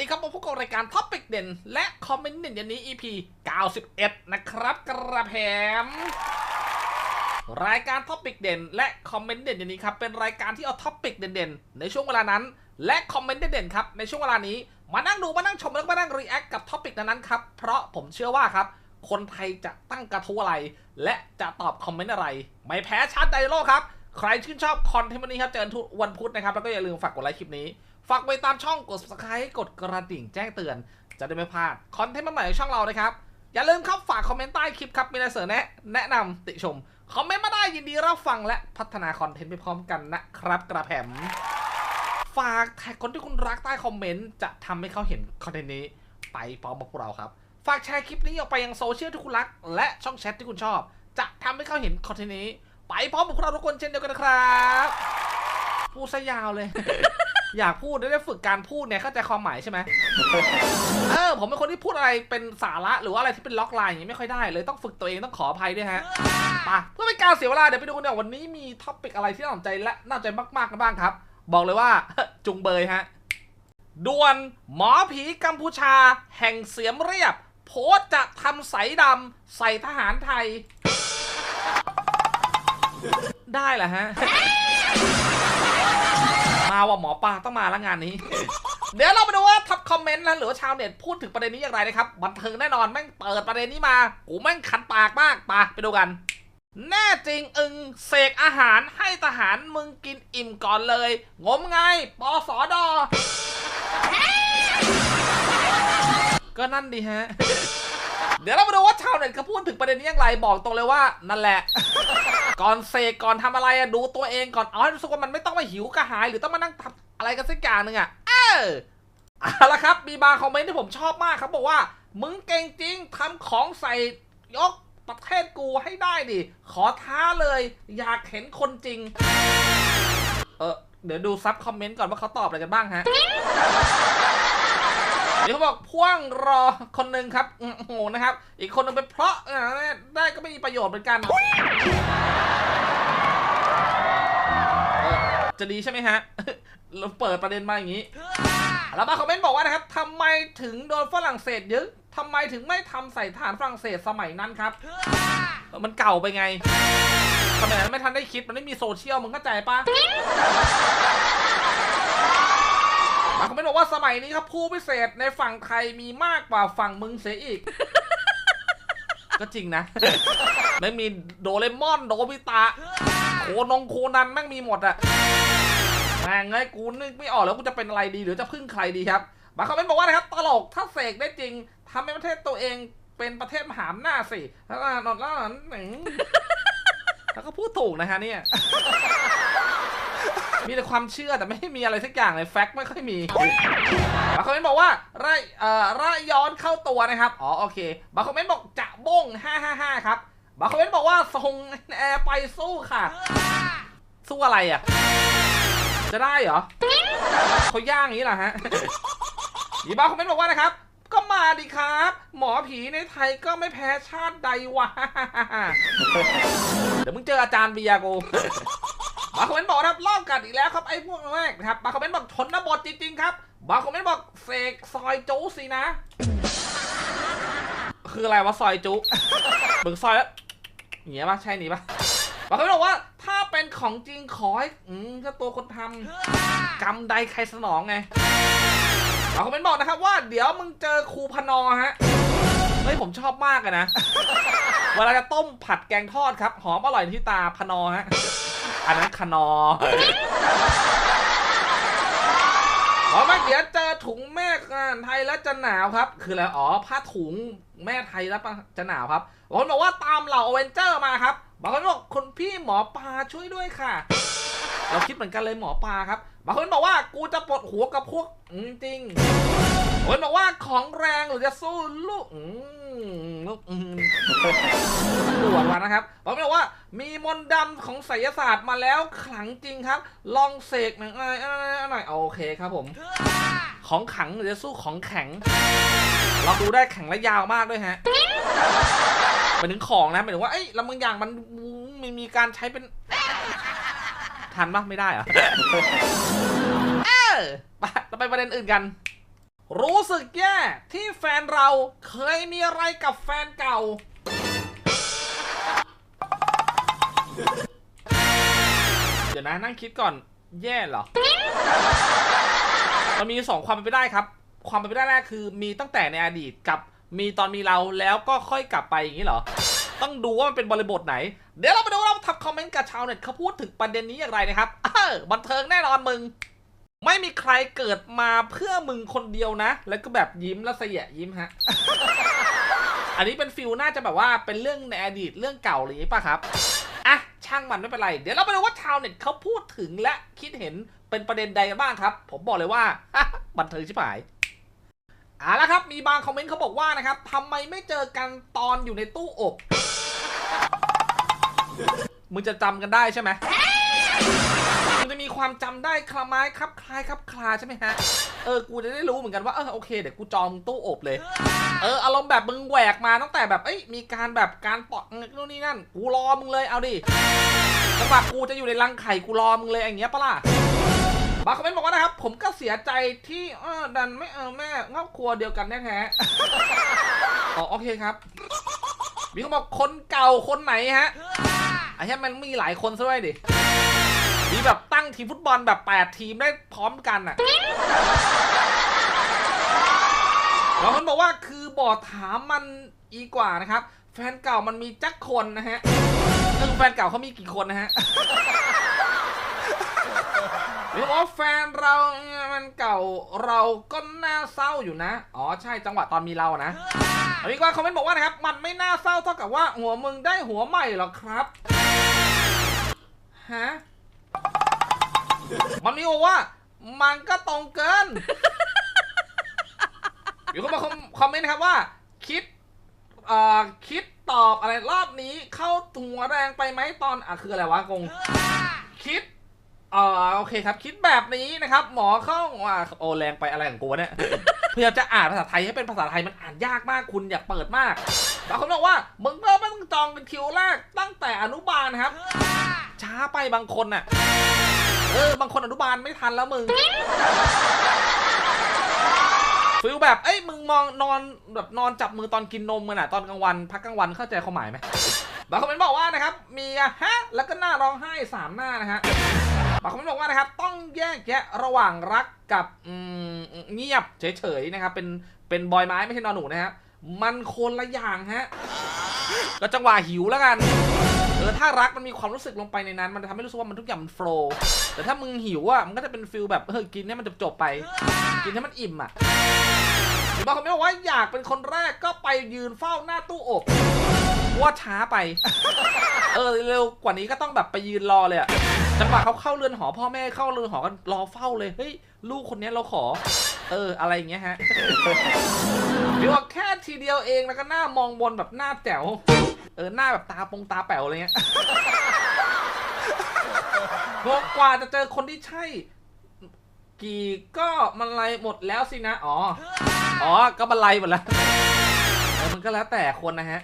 ดีครับผมพบกับรายการท็อปิกเด่น และคอมเมนต์เด่นยันนี้ EP 91 นะครับ กระแผมรายการท็อปิกเด่น และคอมเมนต์เด่นยันนี้ครับเป็นรายการที่เอาท็อปิกเด่นๆ ในช่วงเวลานั้น และคอมเมนต์เด่นๆครับในช่วงเวลานี้มานั่งดูมานั่งชมแล้วมานั่งรีแอคกับท็อปิกนั้นๆครับเพราะผมเชื่อว่าครับคนไทยจะตั้งกระทู้อะไร และจะตอบคอมเมนต์อะไร ไม่แพ้ชาติใดในโลกครับ ใครชื่นชอบคอนเทนต์วันนี้ครับเจอกันทุกวันพุธนะครับ แล้วก็อย่าลืมฝากกดไลค์คลิปนี้ ฝากไปตามช่องกด subscribe กดกระดิ่งแจ้งเตือน จะได้ไม่พลาดคอนเทนต์ใหม่ของช่องเรานะครับ อย่าลืมครับฝากคอมเมนต์ใต้คลิปครับมีอะไรเสนอแนะ แนะนำติชม คอมเมนต์มาได้ยินดีรับฟังและพัฒนาคอนเทนต์ไปพร้อมกันนะครับกระแผมฝากแท็กคนที่คุณรักใต้คอมเมนต์จะทำให้เขาเห็นคอนเทนต์นี้ไปพร้อมกับพวกเราครับฝากแชร์คลิปนี้ออกไปยังโซเชียลที่คุณรัก และช่องแชทที่คุณชอบ จะทำให้เขาเห็นคอนเทนต์นี้ ไปพร้อมกับพวกเราทุกคนเช่นเดียวกันนะครับ พูดซะยาวเลย อยากพูดได้ฝึกการพูดเนี่ยเข้าใจความหมายใช่ไหมเออผมเป็นคนที่พูดอะไรเป็นสาระหรือว่าอะไรที่เป็นล็อกไลน์อย่างนี้ไม่ค่อยได้เลยต้องฝึกตัวเองต้องขออภัยด้วยฮะไปเพื่อเป็นการเสียเวลาเดี๋ยวไปดูกันเนี่ยวันนี้มีท็อปิกอะไรที่น่าสนใจและน่าสนใจมากๆกันบ้างครับ บอกเลยว่าจุงเบยฮะด่วนหมอผีกัมพูชา แห่งเสียมเรียบ โพสต์จะทำใสดำใส่ทหารไทย ได้เหรอฮะ มาว่าหมอปลาต้องมาแล้วงานนี้ เดี๋ยวเราไปดูว่าทับคอมเมนต์นะหรือว่าชาวเน็ตพูดถึงประเด็นนี้อย่างไรนะครับบันเทิงแน่นอนแม่งเปิดประเด็นนี้มากูแม่งขันปากมากไปไปดูกัน แน่จริงอึงเสกอาหารให้ทหารมึงกินอิ่มก่อนเลย งมไงปอสอดอก็นั่นดีฮะ เดี๋ยวเรามาดูว่าชาวเน็ตเขาพูดถึงประเด็นนี้อย่างไรบอกตรงเลยว่านั่นแหละ ก่อนเสกก่อนทำอะไรอะดูตัวเองก่อนเอาให้รู้สึกว่ามันไม่ต้องมาหิวกระหาย หรือต้องมานั่งทำอะไรกันสักอย่างหนึ่งอะเออเอาละครับมีบางคอมเมนต์ที่ผมชอบมากครับบอกว่า มึงเก่งจริงทำของใส่ยกประเทศกูให้ได้ดิขอท้าเลย อยากเห็นคนจริง เออเดี๋ยวดูซับคอมเมนต์ก่อนว่าเขาตอบอะไรกันบ้างฮะเดี๋ยวเขาบอกพ่วงรอคนหนึ่งครับโอ้โหนะครับ อีกคนนึงเป็นเพราะได้ก็ไม่มีประโยชน์เหมือนกัน จะดีใช่ไหมฮะเราเปิดประเด็นมาอย่างนี้แล้วมาคอมเมนต์บอกว่านะครับทำไมถึงโดนฝรั่งเศสยึดทำไมถึงไม่ทำใส่ฐานฝรั่งเศสสมัยนั้นครับเออมันเก่าไปไงสมัยนั้นไม่ทันได้คิดมันไม่มีโซเชียลมึงเข้าใจปะบางคอมเมนต์บอกว่าสมัยนี้ครับผู้พิเศษในฝั่งไทยมีมากกว่าฝั่งมึงเสียอีก ก็จริงนะไม่มีโดเรมอนโดบิตะโคนงโคนันแม่งมีหมดอะแม่งไงกูนึกไม่ออกแล้วกูจะเป็นอะไรดีหรือจะพึ่งใครดีครับบางคอมเมนต์บอกว่านะครับตลกถ้าเสกได้จริงทำให้ประเทศตัวเองเป็นประเทศมหาอำนาจสิแล้วก็นอนแล้วหนึ่งแล้วก็พูดถูกนะฮะเนี่ย มีแต่ความเชื่อแต่ไม่มีอะไรสักอย่างเลยแฟกต์ไม่ค่อยมีบางคอมเมนต์บอกว่าไร่เอ่อไร่ย้อนเข้าตัวนะครับอ๋อโอเคบางคอมเมนต์บอกจะบ้ง555ครับบางคอมเมนต์บอกว่าส่งแอร์ไปสู้ค่ะ สู้อะไรอะ จะได้เหรอเขาย่างอย่างนี้เหรอฮะมีบางคอมเมนต์บอกว่านะครับ ก็มาดิครับ หมอผีในไทยก็ไม่แพ้ชาติใดวะเดี๋ยวมึงเจออาจารย์เบียร์กูบางคอมเมนต์บอกนะครับรอบกัดอีกแล้วครับไอ้พวกแรกนะครับบางคอมเมนต์บอกชนบทจริงๆครับบางคอมเมนต์บอกเสกซอยจูสินะ คืออะไรวะซอยจุมึงซอยแล้วอย่างเงี้ยปะใช่นี่ปะบางคอมเมนต์บอกว่าถ้า เป็นของจริงขอให้อืมก็ตัวคนทำกรรมใดใครสนองไงบางคอมเมนต์บอกนะครับว่าเดี๋ยวมึงเจอครูพนอฮะเฮ้ยผมชอบมากเลยนะ เวลาจะต้มผัดแกงทอดครับ หอมอร่อยที่ตาพนอฮะ อันนั้นคนอบอกว่าเดี๋ยวเจอถุงแม่ไทยแล้วจะหนาวครับ คืออะไรอ๋อผ้าถุงแม่ไทยแล้วจะหนาวครับบางคนบอกว่าตามเหล่าอเวนเจอร์มาครับ บางคนบอกคุณพี่หมอปลาช่วยด้วยค่ะ เราคิดเหมือนกันเลยหมอปลาครับบางคนบอกว่ากูจะปลดหัวกับพวกอืมจริงบางคนบอกว่าของแรงหรือจะสู้ลูกอืมลูกอืมตำรวจมานะครับบอกเลยว่ามีมนต์ดำของไสยศาสตร์มาแล้วขลังจริงครับ ลองเสกหน่อยหน่อยโอเคครับผม ของขังหรือจะสู้ของแข็ง เราดูได้แข็งและยาวมากด้วยฮะ หมายถึงของนะหมายถึงว่าเอ้ล้วบางอย่างมันมีมีการใช้เป็นทันปะไม่ได้อะเออไปเราไปประเด็นอื่นกัน รู้สึกแย่ที่แฟนเราเคยมีอะไรกับแฟนเก่าเดี๋ยวนะนั่งคิดก่อนแย่เหรอ มันมีสองความเป็นไปได้ครับ ความเป็นไปได้แรกคือมีตั้งแต่ในอดีตกับ มีตอนมีเราแล้วก็ค่อยกลับไปอย่างนี้เหรอ ต้องดูว่ามันเป็นบริบทไหน เดี๋ยวเราไปดูว่าทับคอมเมนต์กับชาวเน็ตเขาพูดถึงประเด็นนี้อย่างไรนะครับ เออบันเทิงแน่นอนมึง ไม่มีใครเกิดมาเพื่อมึงคนเดียวนะ แล้วก็แบบยิ้มแล้วเสียยิ้มฮะ อันนี้เป็นฟิลน่าจะแบบว่าเป็นเรื่องในอดีตเรื่องเก่าอะไรอย่างนี้ป่ะครับ อะช่างมันไม่เป็นไร เดี๋ยวเราไปดูว่าชาวเน็ตเขาพูดถึงและคิดเห็นเป็นประเด็นใดกันบ้างครับ ผมบอกเลยว่าบันเทิงชิบหาย เอาละครับมีบางคอมเมนต์เขาบอกว่านะครับทำไมไม่เจอกันตอนอยู่ในตู้อบ มึงจะจำกันได้ใช่ไหมมึงจะมีความจำได้คละไม้ครับคล้ายครับคลาใช่ไหมฮะ เออกูจะได้รู้เหมือนกันว่าเออโอเคเดี๋ยวกูจองมึงตู้อบเลย เอออารมณ์แบบมึงแหวกมาตั้งแต่แบบเอ้ยมีการแบบการปอกนู่นนี่นั่น กูรอมึงเลยเอาดิจังหวะกูจะอยู่ในรังไข่กูรอมึงเลยอย่างเงี้ยปะล่ะ บางคอมเมนต์บอกว่านะครับ ผมก็เสียใจที่เออดันไม่เออแม่ครอบครัวเดียวกันแท้ๆอ๋อโอเคครับ มีคนบอกคนเก่าคนไหนฮะไอ้แค่มันมีหลายคนซะด้วยดิ มีแบบตั้งทีมฟุตบอลแบบ 8 ทีมได้พร้อมกันอะบางคนบอกว่าคือบอถามมันอีกว่านะครับ แฟนเก่ามันมีจักคนนะฮะซึ่งแฟนเก่าเขามีกี่คนนะฮะ หรือว่าแฟนเราเนี่ยมันเก่าเราก็น่าเศร้าอยู่นะ อ๋อใช่จังหวะตอนมีเรานะอันนี้ก็คอมเมนต์บอกว่านะครับ มันไม่น่าเศร้าเท่ากับว่าหัวมึงได้หัวใหม่หรอกครับ ฮะ มันมีบอกว่า มันก็ตรงเกินมีคนมาคอมคอมเมนต์นะครับว่า คิดเอ่อคิดตอบอะไรรอบนี้เข้าหัวแรงไปไหมตอนอะคืออะไรวะกง คิดเอ่อโอเคครับ คิดแบบนี้นะครับ หมอเข้าว่าโอแรงไปอะไรของกูวะเนี่ยพยายามจะอ่านภาษาไทยให้เป็นภาษาไทยมันอ่านยากมากคุณอยากเปิดมากบางคนบอกว่ามึงก็ไม่ต้องจองเป็นคิวแรกตั้งแต่อนุบาลครับ ช้าไปบางคนน่ะ เออบางคนอนุบาลไม่ทันแล้วมึงฟิลแบบ เอ้ย มึงมองนอนแบบนอนจับมือตอนกินนมกันอะ ตอนกลางวัน พักกลางวันเข้าใจความหมายไหมบางคอมเมนบอกว่านะครับ มีอะฮะ แล้วก็หน้าร้องไห้สามหน้านะฮะ บางคอมเมนบอกว่านะครับต้องแยกแยะระหว่างรักกับเงียบเฉยๆนะครับ เป็นเป็นบอยไม้ไม่ใช่นอนหนูนะครับมันคนละอย่างฮะก็จังหวะหิวแล้วกันเออถ้ารักมันมีความรู้สึกลงไปในนั้น มันจะทำให้รู้สึกว่ามันทุกอย่างมันโฟล์แต่ถ้ามึงหิวอะมันก็จะเป็นฟิลแบบเออกินให้มันจบๆไป กินให้มันอิ่มอะบางคนไม่บอกว่าอยากเป็นคนแรกก็ไปยืนเฝ้าหน้าตู้อบว่าช้าไป เออเร็วกว่านี้ก็ต้องแบบไปยืนรอเลยอะ จังหวะเขาเข้าเรือนหอพ่อแม่เข้าเรือนหอกันรอเฝ้าเลยเฮ้ยลูกคนนี้เราขอ เอออะไรอย่างเงี้ยฮะหรือว่าแค่ทีเดียวเองแล้วก็หน้ามองบนแบบหน้าแจ๋วเออหน้าแบบตาปงตาแป๋วอะไรเงี้ยกว่าจะเจอคนที่ใช่ กี่ก็มันไลหมดแล้วสินะอ๋ออ๋อก็มันไลหมดแล้วเออมันก็แล้วแต่คนนะฮะ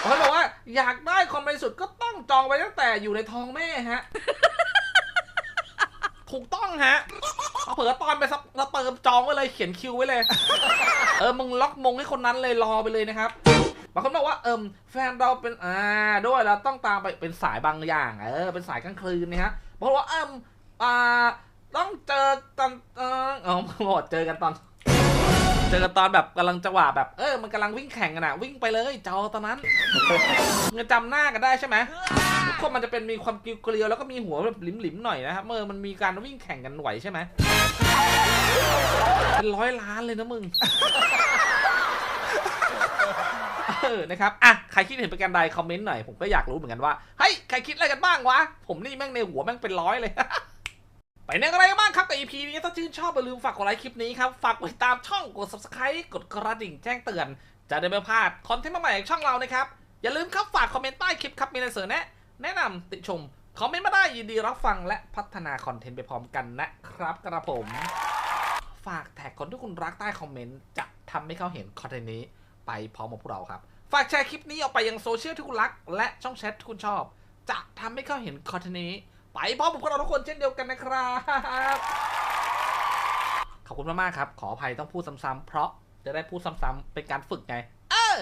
เขาบอกว่าอยากได้ความบริสุทธิ์ก็ต้องจองไปตั้งแต่อยู่ในท้องแม่ฮะ ถูกต้องฮะเผื่อตอนไปซับสเปิร์มจองไว้เลยเขียนคิวไว้เลย เออมึงล็อกมงให้คนนั้นเลยรอไปเลยนะครับบางคนบอกว่าเอิมแฟนเราเป็นอ่าด้วยเราต้องตามไปเป็นสายบางอย่าง เออเป็นสายกลางคืนนะฮะบอกว่าเอิมอ่าต้องเจอตอนเอออ๋อบอกเจอกันตอน เจอกันตอนแบบกำลังจังหวะแบบเออมันกำลังวิ่งแข่งกันอะวิ่งไปเลยจอตอนนั้นมึงจะจำหน้ากันได้ใช่ไหม ทุกคนมันจะเป็นมีความกิวเกลียวแล้วก็มีหัวแบบหลิมๆหน่อยนะครับเมื่อมันมีการวิ่งแข่งกันไหวใช่ไหมเป็นร้อยล้านเลยนะมึงเออนะครับ อะ ใครคิดเห็นเป็นกันใดคอมเมนต์หน่อย ผมก็อยากรู้เหมือนกันว่า เฮ้ย ใครคิดอะไรกันบ้างวะ ผมนี่แม่งในหัวแม่งเป็นร้อยเลย ไปเนออะไรกันบ้างครับกับ EP นี้ถ้าชื่นชอบอย่าลืมฝากกดไลค์คลิปนี้ครับ ฝากกดติดตามช่องกด subscribe กดกระดิ่งแจ้งเตือน จะได้ไม่พลาดคอนเทนต์ใหม่ๆของช่องเรานะครับ อย่าลืมครับฝากคอมเมนต์ใต้คลิปครับมีอะไรเสนอแนะ แนะนำติชมคอมเมนต์มาได้ยินดีรับฟังและพัฒนาคอนเทนต์ไปพร้อมกันนะครับกระผม ฝากแท็กคนที่คุณรักใต้คอมเมนต์จะทำให้เขาเห็นคอนเทนต์นี้ไปพร้อมกับพวกเราครับ ฝากแชร์คลิปนี้ออกไปยังโซเชียลที่คุณรัก และช่องแชทที่คุณชอบ จะทำให้เขาเห็นคอนเทนต์นี้ ไปพร้อมกับพวกเราทุกคนเช่นเดียวกันนะครับ ขอบคุณมากๆครับ ขออภัยต้องพูดซ้ำๆเพราะจะได้พูดซ้ำๆเป็นการฝึกไง เออ